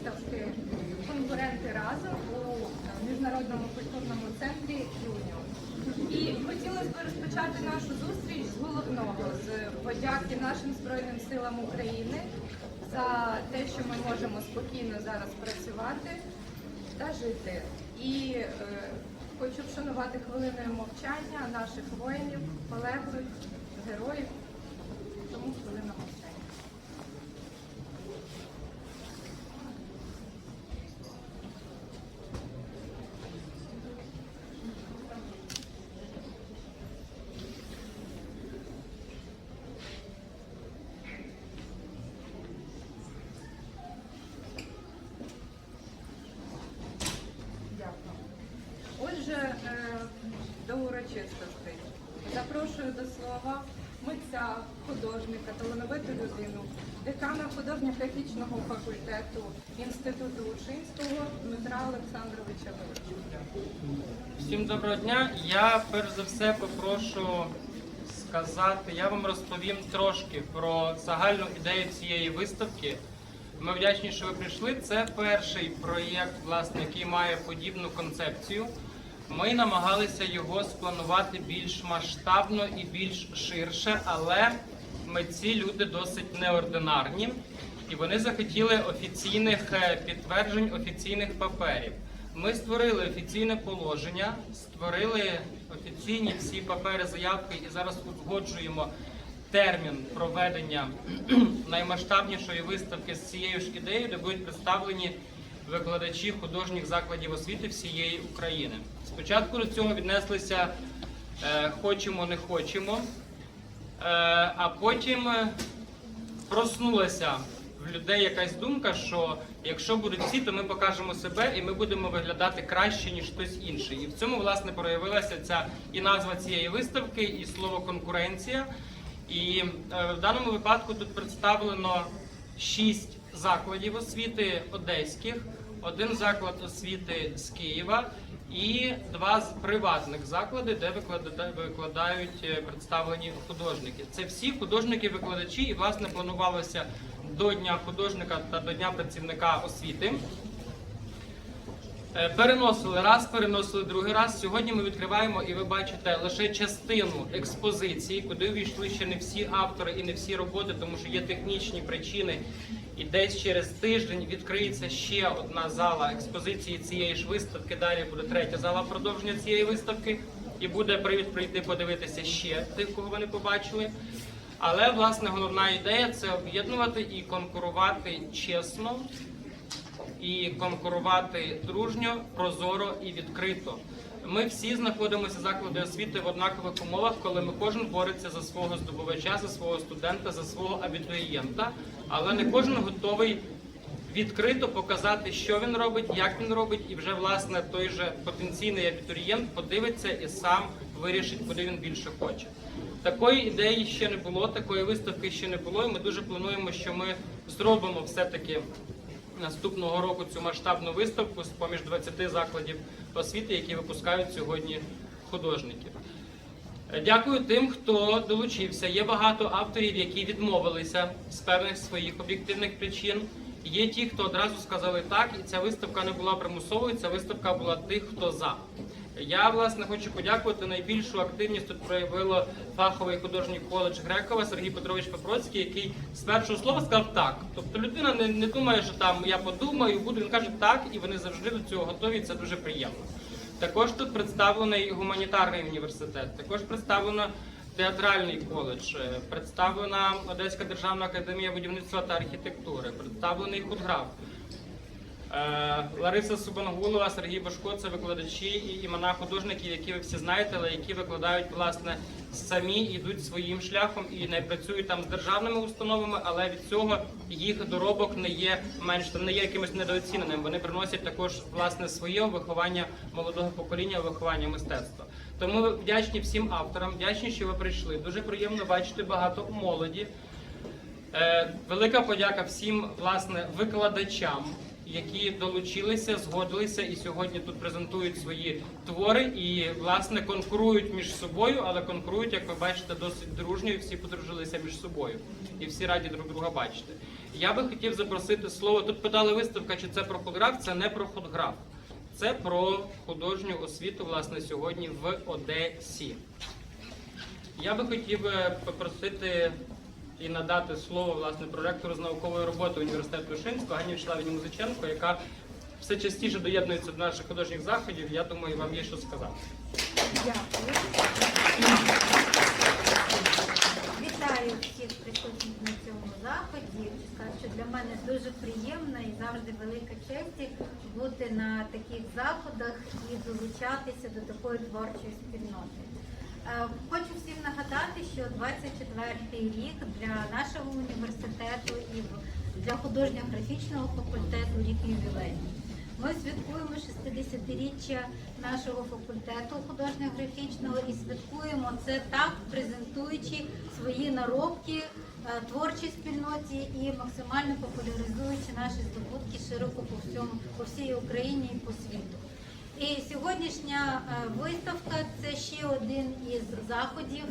виставки Конкуренти разом у міжнародному культурному центрі Юніон. І хотілося б розпочати нашу зустріч з головного з подяки нашим Збройним силам України за те, що ми можемо спокійно зараз працювати та жити. І е, хочу вшанувати хвилиною мовчання наших воїнів, полеглих, героїв. Тому хвилина мовчання. Дякую. Отже, е, до урочистостей. Запрошую до слова митця, художника, талановиту людину, декана художньо-графічного факультету Інституту Лучинського Дмитра Олександровича Вилученка. Всім доброго дня. Я перш за все попрошу сказати, я вам розповім трошки про загальну ідею цієї виставки. Ми вдячні, що ви прийшли. Це перший проєкт, власне, який має подібну концепцію. Ми намагалися його спланувати більш масштабно і більш ширше, але митці люди досить неординарні, і вони захотіли офіційних е, підтверджень, офіційних паперів. Ми створили офіційне положення, створили офіційні всі папери, заявки і зараз узгоджуємо термін проведення наймасштабнішої виставки з цією ж ідеєю, де будуть представлені викладачі художніх закладів освіти всієї України. Спочатку до цього віднеслися е, хочемо, не хочемо, а потім е, проснулася в людей якась думка, що якщо будуть всі, то ми покажемо себе і ми будемо виглядати краще, ніж хтось інший. І в цьому власне проявилася ця і назва цієї виставки, і слово конкуренція. І е, в даному випадку тут представлено шість закладів освіти одеських, один заклад освіти з Києва і два з приватних заклади, де виклада- викладають е, представлені художники. Це всі художники-викладачі, і власне планувалося до Дня художника та до Дня працівника освіти. Е, Переносили раз, переносили другий раз. Сьогодні ми відкриваємо, і ви бачите лише частину експозиції, куди увійшли ще не всі автори і не всі роботи, тому що є технічні причини. І десь через тиждень відкриється ще одна зала експозиції цієї ж виставки. Далі буде третя зала продовження цієї виставки, і буде привід прийти подивитися ще тих, кого ви не побачили. Але власне головна ідея це об'єднувати і конкурувати чесно і конкурувати дружньо, прозоро і відкрито. Ми всі знаходимося заклади освіти в однакових умовах, коли ми кожен бореться за свого здобувача, за свого студента, за свого абітурієнта, але не кожен готовий відкрито показати, що він робить, як він робить, і вже власне той же потенційний абітурієнт подивиться і сам вирішить, куди він більше хоче. Такої ідеї ще не було, такої виставки ще не було, і ми дуже плануємо, що ми зробимо все-таки наступного року цю масштабну виставку з поміж 20 закладів освіти, які випускають сьогодні художників. Е, Дякую тим, хто долучився. Є багато авторів, які відмовилися з певних своїх об'єктивних причин. Є ті, хто одразу сказали так, і ця виставка не була примусовою. Ця виставка була тих, хто за. Я власне хочу подякувати. Найбільшу активність тут проявило фаховий художній коледж Грекова Сергій Петрович Пепроцький, який з першого слова сказав так. Тобто людина не, не думає, що там я подумаю, буду. Він каже так, і вони завжди до цього готові. і Це дуже приємно. Також тут представлений гуманітарний університет, також представлено театральний коледж, е, представлена Одеська державна академія будівництва та архітектури, представлений худграф. Е, Лариса Субангулова, Сергій Башко це викладачі і імена художників, які ви всі знаєте, але які викладають власне самі йдуть своїм шляхом і не працюють там з державними установами, але від цього їх доробок не є менш не є якимось недооціненим. Вони приносять також власне своє виховання молодого покоління, виховання мистецтва. Тому вдячні всім авторам, вдячні, що ви прийшли. Дуже приємно бачити багато молоді. Е, Велика подяка всім власне викладачам, які долучилися, згодилися і сьогодні тут презентують свої твори і власне конкурують між собою, але конкурують, як ви бачите, досить дружньо, і всі подружилися між собою, і всі раді друг друга бачити. Я би хотів запросити слово. Тут питали виставка, чи це про фотограф. Це не про фотограф, це про художню освіту, власне, сьогодні в Одесі. Я би хотів е, попросити і надати слово власне проректору з наукової роботи університету Вишинського Гані Вячеславівні Музиченко, яка все частіше доєднується до наших художніх заходів. Я думаю, вам є що сказати. Дякую. Вітаю всіх присутніх на цьому заході. Скажу, що для мене дуже приємно і завжди велика честь бути на таких заходах і долучатися до такої творчої спільноти. Е, Хочу всім нагадати, що 24-й рік для нашого університету і для художньо-графічного факультету рік ювілейний. Ми святкуємо 60-річчя нашого факультету художньо-графічного і святкуємо це так, презентуючи свої наробки е, творчій спільноті і максимально популяризуючи наші здобутки широко по всьому по всій Україні і по світу. І сьогоднішня е, виставка це ще один із заходів,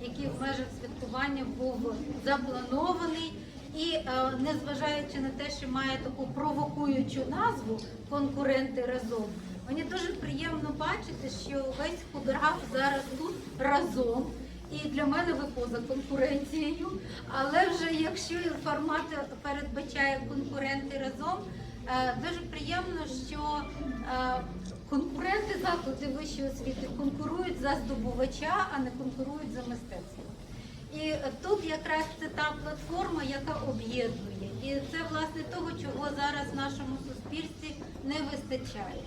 який в межах святкування був запланований. І е, незважаючи на те, що має таку провокуючу назву конкуренти разом, мені дуже приємно бачити, що весь худограф зараз тут разом. І для мене ви поза конкуренцією. Але вже якщо формат передбачає конкуренти разом, е, дуже приємно, що е, конкуренти заклади вищої освіти конкурують за здобувача, а не конкурують за мистецтво. І тут якраз це та платформа, яка об'єднує. І це власне того, чого зараз в нашому суспільстві не вистачає.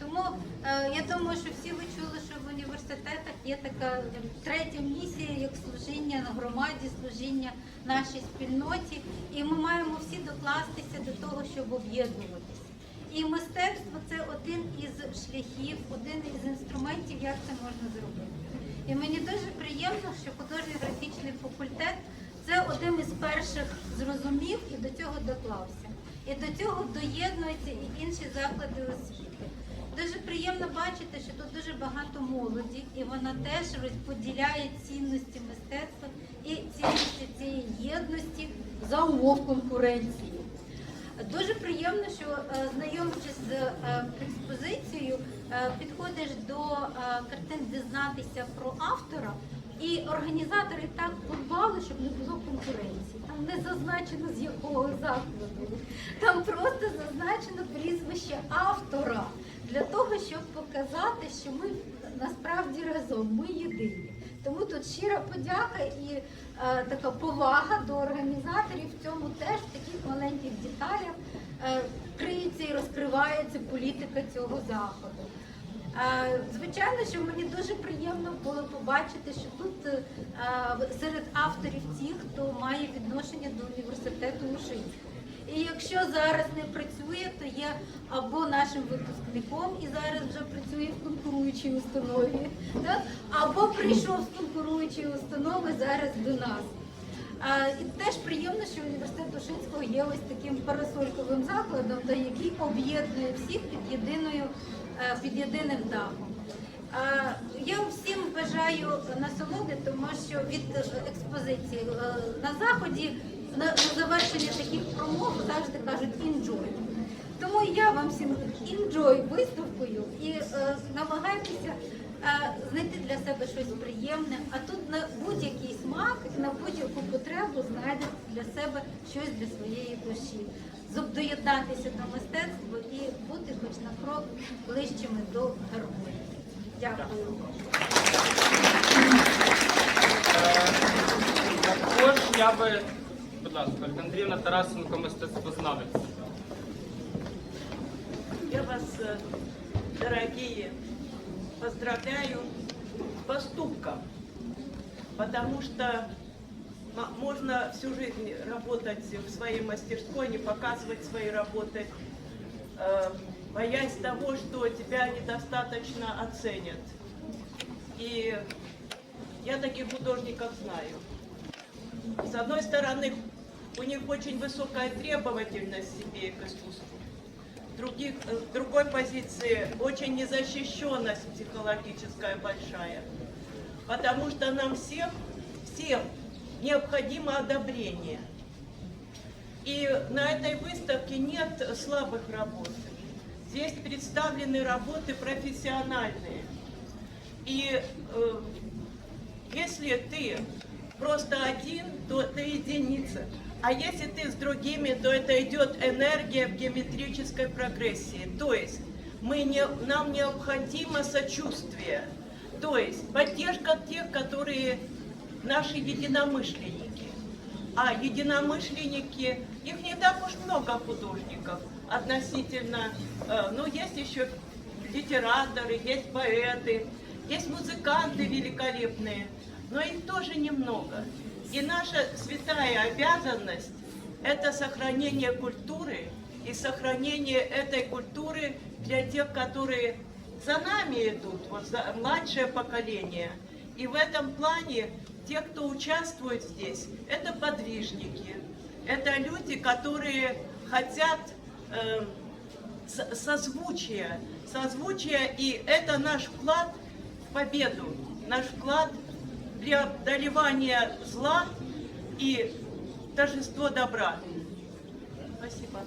Тому е, я думаю, що всі ви чули, що в університетах є така е, третя місія, як служіння на громаді, служіння нашій спільноті, і ми маємо всі докластися до того, щоб об'єднуватися. І мистецтво це один із шляхів, один із інструментів, як це можна зробити. І мені дуже приємно, що художньо графічний факультет це один із перших зрозумів і до цього доклався. І до цього доєднуються і інші заклади освіти. Дуже приємно бачити, що тут дуже багато молоді, і вона теж розподіляє цінності мистецтва і цінності цієї єдності за умов конкуренції. Дуже приємно, що е, знайомлячись з е, експозицією, е, підходиш до картин дізнатися про автора, і організатори так подбали, щоб не було конкуренції. Там не зазначено з якого закладу, там просто зазначено прізвище автора для того, щоб показати, що ми насправді разом, ми єдині. Тому тут щира подяка і е, така повага до організаторів. В цьому теж в таких маленьких деталях е, криється і розкривається політика цього заходу. Е, Звичайно, що мені дуже приємно було побачити, що тут е, серед авторів ті, хто має відношення до університету Ушинського. І якщо зараз не працює, то є або нашим випускником і зараз вже працює в конкуруючій установі, так? або прийшов з конкуруючої установи зараз до нас. А, і теж приємно, що університет Ушинського є ось таким парасольковим закладом, та який об'єднує всіх під єдиною е, під єдиним дахом. Я всім бажаю насолоди, тому що від експозиції е, на заході на, на завершення таких промов завжди кажуть «enjoy». Тому я вам всім інджой виставкою і е, намагайтеся е, знайти для себе щось приємне, а тут на будь-який смак, на будь-яку потребу знайдете для себе щось для своєї душі. Доєднатися до мистецтва і бути хоч на крок ближчими до гармонії. Дякую. Також я би, будь ласка, Андріївна Тарасенко, мистецтвознавець. Я вас, дорогие, поздравляю с поступком, потому что можно всю жизнь работать в своей мастерской, не показывать свои работы, э, боясь того, что тебя недостаточно оценят. И я таких художников знаю. С одной стороны, у них очень высокая требовательность себе к искусству. других, э, другой позиции очень незащищенность психологическая большая. Потому что нам всем, всем необходимо одобрение. И на этой выставке нет слабых работ. Здесь представлены работы профессиональные. И э, если ты просто один, то ты единица. А если ты с другими, то это идет энергия в геометрической прогрессии. То есть мы не, нам необходимо сочувствие. То есть поддержка тех, которые наши единомышленники. А единомышленники, их не так уж много художников относительно, э, ну есть еще литераторы, есть поэты, есть музыканты великолепные, но их тоже немного. И наша святая обязанность – это сохранение культуры и сохранение этой культуры для тех, которые за нами идут, вот за младшее поколение. И в этом плане те, кто участвует здесь, это подвижники, это люди, которые хотят э, созвучия, созвучия, и это наш вклад в победу, наш вклад в преодолевание зла и торжество добра. Спасибо.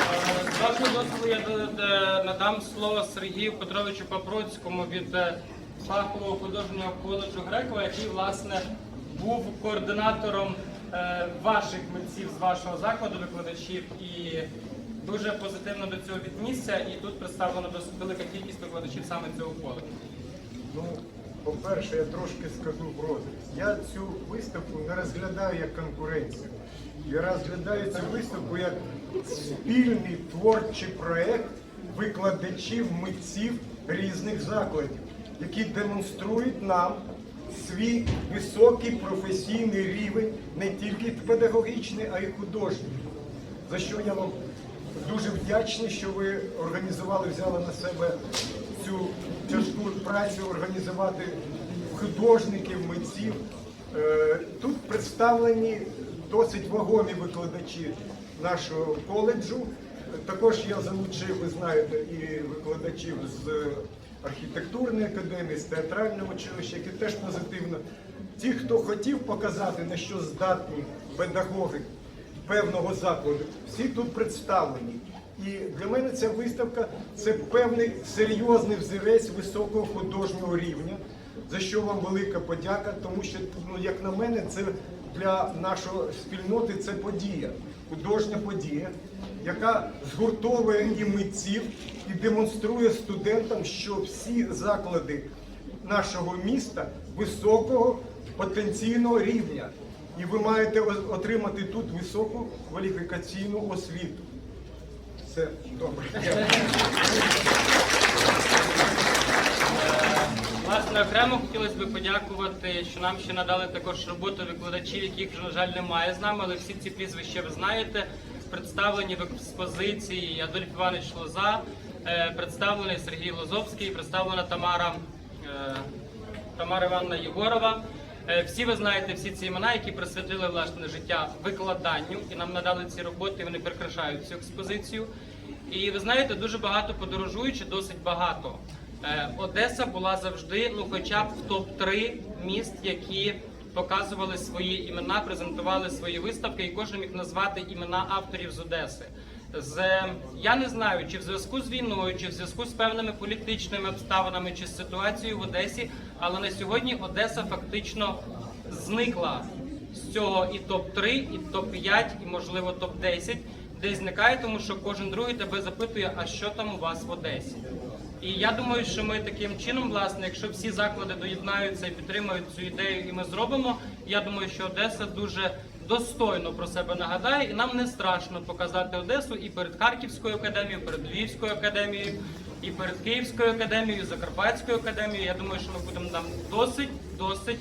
Е, вашого дозволу я е, е, надам слово Сергію Петровичу Папроцькому від е, фахового художнього коледжу Грекова, який власне був координатором е, ваших митців з вашого закладу, викладачів, і дуже позитивно до цього віднісся. І тут представлена велика кількість викладачів саме цього коледжу. Ну, по-перше, я трошки скажу в розріз. Я цю виставку не розглядаю як конкуренцію. Я розглядаю цю виставку як спільний творчий проєкт викладачів, митців різних закладів, які демонструють нам свій високий професійний рівень, не тільки педагогічний, а й художній. За що я вам дуже вдячний, що ви організували, взяли на себе цю тяжку працю організувати художників, митців. Е, Тут представлені досить вагомі викладачі нашого коледжу. Також я залучив, ви знаєте, і викладачів з архітектурної академії, з театрального училища, які теж позитивно. Ті, хто хотів показати, на що здатні педагоги певного закладу. Всі тут представлені. І для мене ця виставка це певний серйозний взірець високого художнього рівня, за що вам велика подяка, тому що, ну, як на мене, це для нашої спільноти це подія, художня подія, яка згуртовує і митців, і демонструє студентам, що всі заклади нашого міста високого потенційного рівня. І ви маєте отримати тут високу кваліфікаційну освіту. Все добре. Власне, окремо хотілося б подякувати, що нам ще надали також роботу викладачів, яких на жаль, немає з нами, але всі ці прізвища ви знаєте. Представлені в експозиції Адольф Іванович Лоза, е, представлений Сергій Лозовський, представлена Тамара, е, Тамара Івановна Єгорова. Е, Всі ви знаєте всі ці імена, які присвятили власне життя викладанню, і нам надали ці роботи. Вони прикрашають цю експозицію. І ви знаєте, дуже багато подорожуючи, досить багато. Е, Одеса була завжди, ну хоча б в топ-3 міст, які показували свої імена, презентували свої виставки, і кожен міг назвати імена авторів з Одеси. З я не знаю, чи в зв'язку з війною, чи в зв'язку з певними політичними обставинами, чи з ситуацією в Одесі, але на сьогодні Одеса фактично зникла з цього і топ-3, і топ-5, і можливо топ-10, де зникає, тому що кожен другий тебе запитує, а що там у вас в Одесі. І я думаю, що ми таким чином, власне, якщо всі заклади доєднаються і підтримують цю ідею, і ми зробимо, я думаю, що Одеса дуже достойно про себе нагадає, і нам не страшно показати Одесу і перед Харківською академією, перед Львівською академією, і перед Київською академією, Закарпатською академією. Я думаю, що ми будемо там досить, досить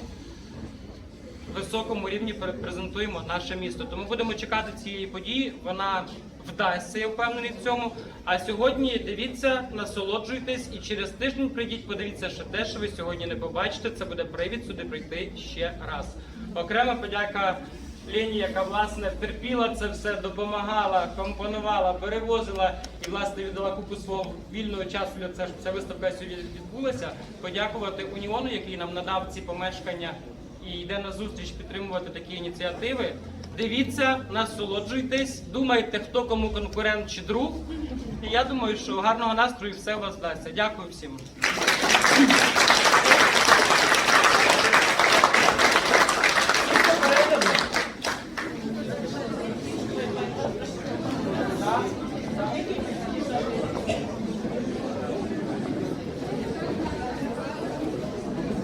високому рівні презентуємо наше місто. Тому будемо чекати цієї події. Вона вдасться, я впевнений в цьому. А сьогодні дивіться, насолоджуйтесь і через тиждень прийдіть, подивіться ще те, що ви сьогодні не побачите. Це буде привід сюди прийти ще раз. Окрема подяка Лені, яка власне терпіла це все, допомагала, компонувала, перевозила і власне віддала купу свого вільного часу для це, щоб ця виставка сьогодні відбулася. Подякувати Уніону, який нам надав ці помешкання і йде на зустріч підтримувати такі ініціативи. Дивіться, насолоджуйтесь, думайте, хто кому конкурент чи друг. І я думаю, що гарного настрою все у вас вдасться. Дякую всім.